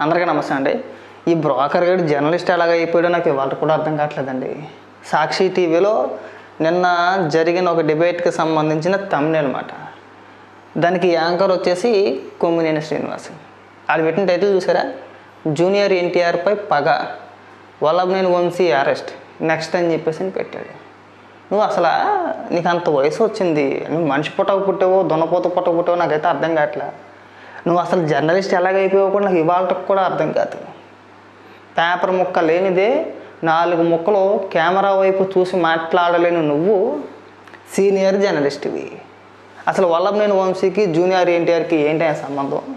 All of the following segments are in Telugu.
అందరికీ నమస్తే అండి. ఈ బ్రోకర్ గడి జర్నలిస్ట్ ఎలాగ అయిపోయాడో నాకు ఇవాళ కూడా అర్థం కావట్లేదండి. సాక్షి టీవీలో నిన్న జరిగిన ఒక డిబేట్కి సంబంధించిన తమిళ అనమాట దానికి యాంకర్ వచ్చేసి కొమ్మినేని శ్రీనివాస్. అది పెట్టిన టైటిల్ చూసారా? జూనియర్ ఎన్టీఆర్పై పగ. వల్లభనేని వంశీ అరెస్ట్ నెక్స్ట్ అని చెప్పేసి పెట్టాడు. నువ్వు అసలు నీకు అంత వయసు వచ్చింది. నువ్వు మనిషి పుట్టక పుట్టావో దున్నపోత పుట్టక పుట్టావో నాకైతే అర్థం కావట్లేదు నువ్వు అసలు జర్నలిస్ట్ ఎలాగైపోయావు కూడా నాకు ఇవాళకి కూడా అర్థం కాదు. పేపర్ ముక్క లేనిదే నాలుగు ముక్కలు కెమెరా వైపు చూసి మాట్లాడలేని నువ్వు. సీనియర్ జర్నలిస్ట్వి. అసలు వల్లభనేని వంశీకి జూనియర్ ఎన్టీఆర్కి ఏంటి సంబంధం?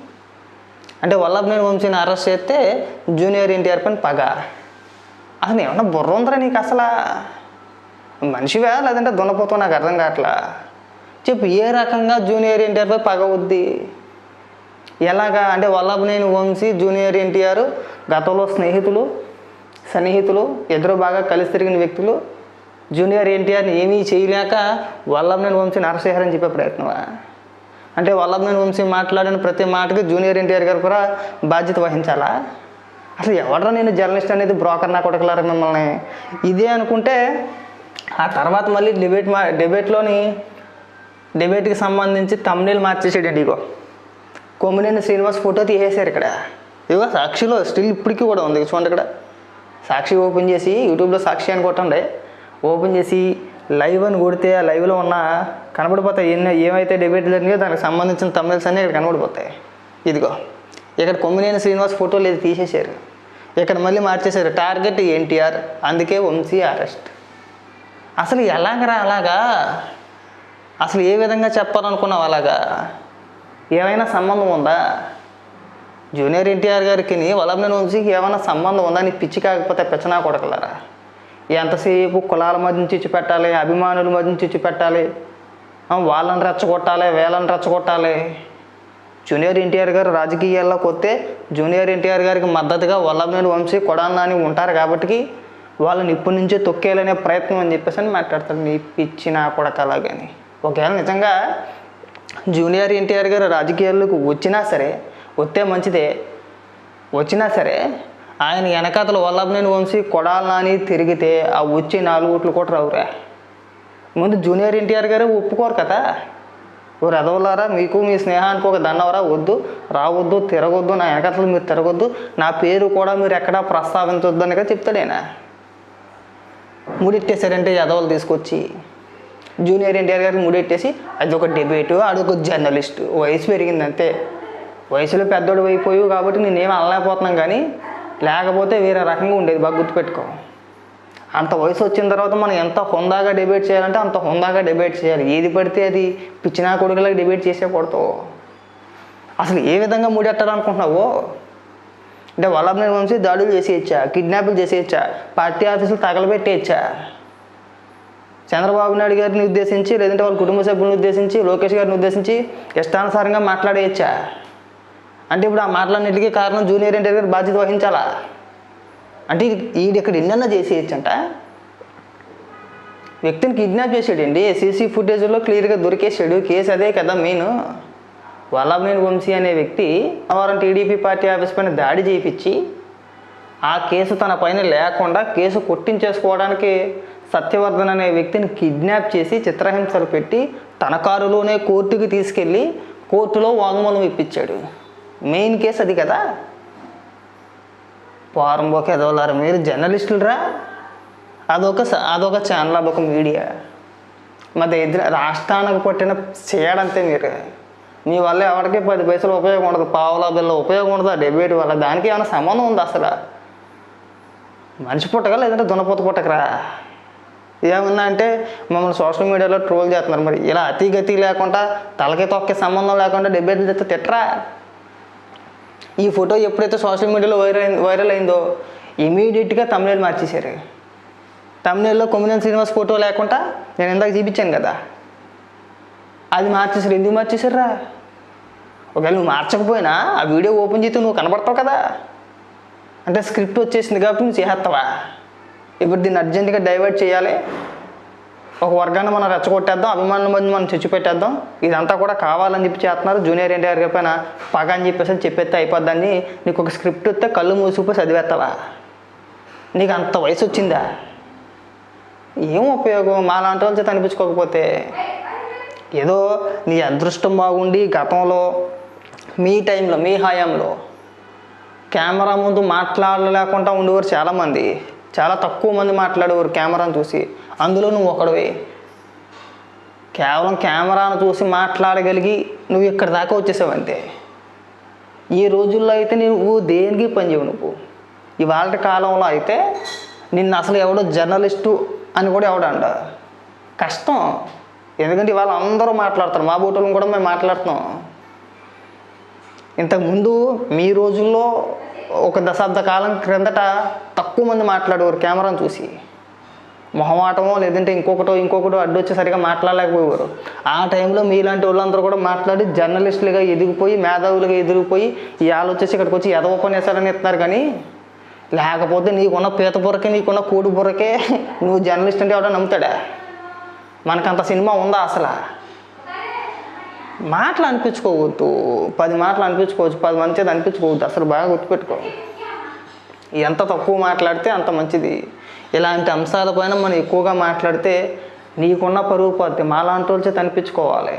అంటే వల్లభనేని వంశీని అరెస్ట్ చేస్తే జూనియర్ ఎన్టీఆర్ పైన పగ. అసలు ఏమన్నా బుర్ర ఉందరా నీకు అసలు? మనిషివే లేదంటే దున్నపోతావు నాకు అర్థం కావట్లా? చెప్పు ఏ రకంగా జూనియర్ ఎన్టీఆర్పై పగ వద్ది? ఎలాగా అంటే వల్లభనేని వంశీ జూనియర్ ఎన్టీఆర్ గతంలో స్నేహితులు సన్నిహితులు ఇద్దరు బాగా కలిసి తిరిగిన వ్యక్తులు జూనియర్ ఎన్టీఆర్ని ఏమీ చేయలేక వల్లభనేని వంశీ అరెస్ట్ అని చెప్పే ప్రయత్నమా? అంటే వల్లభనేని వంశీ మాట్లాడిన ప్రతి మాటకి జూనియర్ ఎన్టీఆర్ గారు కూడా బాధ్యత వహించాలా? అసలు ఎవడరా నేను జర్నలిస్ట్ అనేది బ్రోకర్ నా కొడకలారా మిమ్మల్ని? ఇదే అనుకుంటే ఆ తర్వాత మళ్ళీ డిబేట్ మా డిబేట్లోని డిబేట్కి సంబంధించి తమ్నేలు మార్చేసాడండి ఇగో. కొమ్మినేని శ్రీనివాస్ ఫోటో తీసేశారు ఇక్కడ. ఇదిగో సాక్షిలో స్టిల్ ఇప్పటికీ కూడా ఉంది. చూడండి ఇక్కడ. సాక్షి ఓపెన్ చేసి యూట్యూబ్లో సాక్షి అని కొట్టండి. ఓపెన్ చేసి లైవ్ అని కొడితే ఆ లైవ్లో ఉన్న కనబడిపోతాయి. ఎన్ని ఏమైతే డిబేట్ జరిగినాయో దానికి సంబంధించిన తమిళస్ అన్నీ ఇక్కడ కనబడిపోతాయి. ఇదిగో. ఇక్కడ కొమ్మినేని శ్రీనివాస్ ఫోటో లేదు తీసేశారు. ఇక్కడ మళ్ళీ మార్చేశారు. టార్గెట్ ఎన్టీఆర్. అందుకే వంశీ అరెస్ట్ అసలు ఎలాగరా అలాగా? అసలు ఏ విధంగా చెప్పాలనుకున్నావు అలాగా? ఏమైనా సంబంధం ఉందా? జూనియర్ ఎన్టీఆర్ గారికి వల్లభనేని నుంచి ఏమైనా సంబంధం ఉందా? నీ పిచ్చి కాకపోతే పెచ్చనా కొడకలరా? ఎంతసేపు కులాల మధ్య చిచ్చి పెట్టాలి అభిమానుల మధ్య చిచ్చి పెట్టాలి వాళ్ళని రెచ్చగొట్టాలి వీళ్ళని రెచ్చగొట్టాలి? జూనియర్ ఎన్టీఆర్ గారు రాజకీయాల్లోకి వస్తే జూనియర్ ఎన్టీఆర్ గారికి మద్దతుగా వల్లభనేని వంశీ కొడాలని ఉంటారు కాబట్టి వాళ్ళని ఇప్పటి నుంచే తొక్కేయాలనే ప్రయత్నం అని చెప్పేసి అని మాట్లాడతారు నీ పిచ్చి నా కొడకలాగని ఒకవేళ నిజంగా జూనియర్ ఎన్టీఆర్ గారు రాజకీయాల్లోకి వచ్చినా సరే వస్తే మంచిదే. వచ్చినా సరే ఆయన వెనకాతల వల్లభనేని వంశీ కొడాలని తిరిగితే ఆ వచ్చే నాలుగు ఓట్లు కూడా రావురా. ముందు జూనియర్ ఎన్టీఆర్ గారే ఒప్పుకోరు కదా. ఓ రథవులారా మీకు మీ స్నేహానికి ఒక దండవరా వద్దు రావద్దు తిరగొద్దు నా వెనకతలు మీరు తిరగొద్దు నా పేరు కూడా మీరు ఎక్కడా ప్రస్తావించొద్దు అనగా చెప్తాడేనా ముడిట్టేశారంటే యదవలు తీసుకొచ్చి జూనియర్ ఎన్టీఆర్ గారికి ముడెట్టేసి అది ఒక డిబేటు అదొక జర్నలిస్ట్ వయసు పెరిగింది అంతే. వయసులో పెద్దోడు అయిపోయి కాబట్టి నేనేం అనలేకపోతున్నాం కానీ లేకపోతే వేరే రకంగా ఉండేది బాగా గుర్తుపెట్టుకో. అంత వయసు వచ్చిన తర్వాత మనం ఎంత హుందాగా డిబేట్ చేయాలంటే అంత హుందాగా డిబేట్ చేయాలి. ఏది పడితే అది పిచ్చినా కొడుకులకు డిబేట్ చేసేకూడదు అసలు ఏ విధంగా మూడెట్టాలనుకుంటున్నావో అంటే వల్లభ వంశీ దాడులు చేసేయచ్చా? కిడ్నాపులు చేసేయచ్చా? పార్టీ ఆఫీసులు తగలబెట్టేయచ్చా? చంద్రబాబు నాయుడు గారిని ఉద్దేశించి లేదంటే వాళ్ళ కుటుంబ సభ్యులను ఉద్దేశించి లోకేష్ గారిని ఉద్దేశించి ఇష్టానుసారంగా మాట్లాడేయచ్చా? అంటే ఇప్పుడు ఆ మాటలన్నిటికీ కారణం జూనియర్ ఎన్టీఆర్ గారు బాధ్యత వహించాలా? అంటే ఈడు ఇక్కడ ఎన్నన్నా చేసేయచ్చంట? వ్యక్తిని కిడ్నాప్ చేసాడండి. సీసీ ఫుటేజ్లో క్లియర్గా దొరికేసాడు కేసు అదే కదా మెయిన్. వల్లభనేని వంశీ అనే వ్యక్తి వారం టీడీపీ పార్టీ ఆఫీస్ పైన దాడి చేయించి ఆ కేసు తన పైన లేకుండా కేసు కొట్టించేసుకోవడానికి సత్యవర్ధన్ అనే వ్యక్తిని కిడ్నాప్ చేసి చిత్రహింసలు పెట్టి తన కారులోనే కోర్టుకి తీసుకెళ్ళి కోర్టులో వాంగ్మూలం ఇప్పించాడు. మెయిన్ కేసు అది కదా. పారంబోక ఎదవలారు మీరు జర్నలిస్టులరా? అదొక అదొక ఛానల్ అదొక మీడియా. మా దగ్గర రాష్ట్రానికి పట్టిన చేయడంతే మీరు. మీ వల్ల ఎవరికి పది పైసలు ఉపయోగం ఉండదు. పావులా బిల్ల ఉపయోగం ఉండదు. ఆ డెబేట్ వల్ల దానికి ఏమైనా సంబంధం ఉందా అసలు? మనిషి పుట్టగా లేదంటే దున్నపోత పుట్టకరా? ఏమన్నా అంటే మమ్మల్ని సోషల్ మీడియాలో ట్రోల్ చేస్తున్నారు. మరి ఇలా అతి గతి లేకుండా తలకి తొక్కే సంబంధం లేకుండా డిబేట్లు తెస్తే తిట్టరా? ఈ ఫోటో ఎప్పుడైతే సోషల్ మీడియాలో వైరల్ వైరల్ అయిందో ఇమీడియట్గా తమిళ మార్చేశారు. తమిళలో కొమ్మినేని శ్రీనివాస్ ఫోటో లేకుండా నేను ఇందాక చూపించాను కదా. అది మార్చేసారు ఎందుకు మార్చేసారా ఒకవేళ నువ్వు మార్చకపోయినా ఆ వీడియో ఓపెన్ చేస్తే నువ్వు కనబడతావు కదా. అంటే స్క్రిప్ట్ వచ్చేసింది కాబట్టి నువ్వు చేసేస్తావా? ఇప్పుడు దీన్ని అర్జెంటుగా డైవర్ట్ చేయాలి. ఒక వర్గాన్ని మనం రెచ్చగొట్టేద్దాం అభిమానుల మంది మనం చచ్చిపెట్టేద్దాం ఇదంతా కూడా కావాలని చెప్పి చేస్తున్నారు. జూనియర్ ఎన్టీఆర్ గారి పైన పగ అని చెప్పేసి చెప్పేస్తే అయిపోద్దని నీకు ఒక స్క్రిప్ట్ వస్తే కళ్ళు మూసిపోయి చదివేస్తావా? నీకు అంత వయసు వచ్చిందా? ఏం ఉపయోగం? మా లాంటి వాళ్ళ చేత అనిపించుకోకపోతే. ఏదో నీ అదృష్టం బాగుండి గతంలో మీ టైంలో మీ హయాంలో కెమెరా ముందు మాట్లాడలేకుండా ఉండేవారు చాలామంది. చాలా తక్కువ మంది మాట్లాడేవారు కెమెరాను చూసి. అందులో నువ్వు ఒకడవే. కేవలం కెమెరాను చూసి మాట్లాడగలిగి నువ్వు ఇక్కడ దాకా వచ్చేసావు అంతే. ఈ రోజుల్లో అయితే నువ్వు దేనికి పనిచేయవు నువ్వు? ఇవాళ కాలంలో అయితే నిన్ను అసలు ఎవడో జర్నలిస్టు అని కూడా ఎవడండ కష్టం. ఎందుకంటే ఇవాళ అందరూ మాట్లాడతారు. మా బోటోళ్ళని కూడా మేము మాట్లాడుతున్నాం. ఇంతకుముందు మీ రోజుల్లో ఒక దశాబ్ద కాలం క్రిందట తక్కువ మంది మాట్లాడేవారు కెమెరాను చూసి. మొహమాటమో లేదంటే ఇంకొకటో ఇంకొకటో అడ్డు వచ్చేసరిగా మాట్లాడలేకపోయేవారు. ఆ టైంలో మీలాంటి వాళ్ళందరూ కూడా మాట్లాడి జర్నలిస్టులుగా ఎదిగిపోయి మేధావులుగా ఎదిగిపోయి ఇవాళ వచ్చేసి ఇక్కడికి వచ్చి ఎదవ ఉపన్యాసాలని ఇస్తున్నారు కానీ లేకపోతే నీకున్న పీత బుర్రకే నీకున్న కోడి బుర్రకే నువ్వు జర్నలిస్ట్ అంటే ఎవడో నమ్ముతాడా? మనకంత సినిమా ఉందా అసలు? మాటలు అనిపించుకోవద్దు. పది మాటలు అనిపించుకోవచ్చు పది మంచిది అనిపించుకోవద్దు. అసలు బాగా గుర్తుపెట్టుకో. ఎంత తక్కువ మాట్లాడితే అంత మంచిది. ఇలాంటి అంశాలపైన మనం ఎక్కువగా మాట్లాడితే నీకున్న పరుగు పోతే మాలాంటి వాళ్ళు చేత అనిపించుకోవాలి.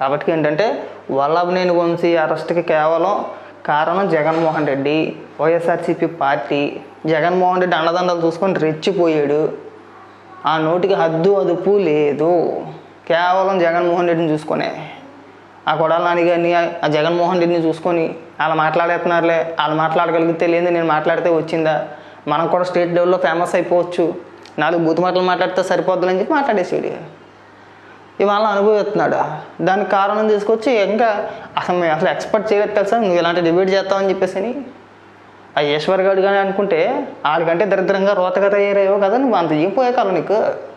కాబట్టి ఏంటంటే వల్లభనేని వంశీ అరెస్ట్కి కేవలం కారణం జగన్మోహన్ రెడ్డి వైఎస్ఆర్సీపీ పార్టీ. జగన్మోహన్ రెడ్డి అండదండలు చూసుకొని రెచ్చిపోయాడు. ఆ నోటికి హద్దు అదుపు లేదు. కేవలం జగన్మోహన్ రెడ్డిని చూసుకునే. ఆ కొడాల నాన్నగారిని ఆ జగన్మోహన్ రెడ్డిని చూసుకొని వాళ్ళు మాట్లాడేస్తున్నారులే వాళ్ళు మాట్లాడగలిగితే లేదు నేను మాట్లాడితే వచ్చిందా? మనం కూడా స్టేట్ లెవెల్లో ఫేమస్ అయిపోవచ్చు. నాలుగు బూతు మాటలు మాట్లాడితే సరిపోద్దులని చెప్పి మాట్లాడేసాడు ఇవాళ అనుభవిస్తున్నాడు దానికి కారణం తీసుకొచ్చి ఇంకా అసలు మేము అసలు ఎక్స్పెక్ట్ చేయలేదు తెలుసా? నువ్వు ఇలాంటి డిబేట్ చేస్తావని చెప్పేసి అని. ఆ ఈశ్వర్ గారు కానీ అనుకుంటే ఆడికంటే దరిద్రంగా రోతగా తయారయ్యావు కదా నువ్వు? అంత పోయే కాలం నీకు.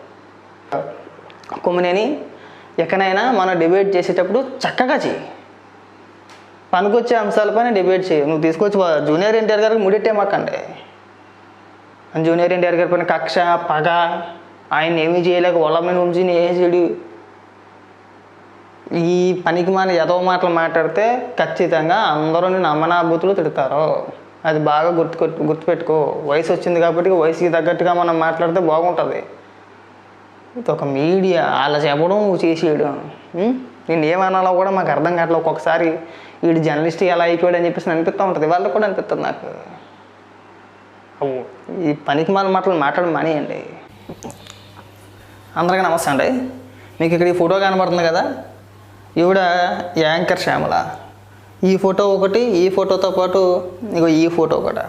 కుమ్మనేని ఎక్కడైనా మనం డిబేట్ చేసేటప్పుడు చక్కగా చెయ్యి. పనికొచ్చే అంశాలపైన డిబేట్ చేయి నువ్వు తీసుకొచ్చి జూనియర్ ఎన్టీఆర్ గారికి ముడెట్టేమాకండి జూనియర్ ఎన్టీఆర్ గారి పైన కక్ష పగ ఆయన ఏమీ చేయలేక వల్లమైన ఉంచి వేసాడు ఈ పనికి మన ఎదవ మాటలు మాట్లాడితే ఖచ్చితంగా అందరూ నేను అమ్మనాభూతులు తిడతారు. అది బాగా గుర్తు గుర్తుపెట్టుకో. వయసు వచ్చింది కాబట్టి వయసుకి తగ్గట్టుగా మనం మాట్లాడితే బాగుంటుంది. ఒక మీడియా అలా చెప్పడం చేసేయడం? నేను ఏమనాలో కూడా మాకు అర్థం కావట్లేదు. ఒక్కొక్కసారి వీడు జర్నలిస్ట్ ఎలా అయిపోయాడు అని చెప్పేసి అనిపిస్తూ ఉంటుంది. వాళ్ళకి కూడా అనిపిస్తుంది నాకు. ఈ పనికి మాల మాటలు మాట్లాడడం మానేయండి. అందరికీ నమస్తే అండి. మీకు ఇక్కడ ఈ ఫోటో కనబడుతుంది కదా? ఈవిడ యాంకర్ శ్యామల. ఈ ఫోటో ఒకటి ఈ ఫోటోతో పాటు ఇగో ఈ ఫోటో కూడా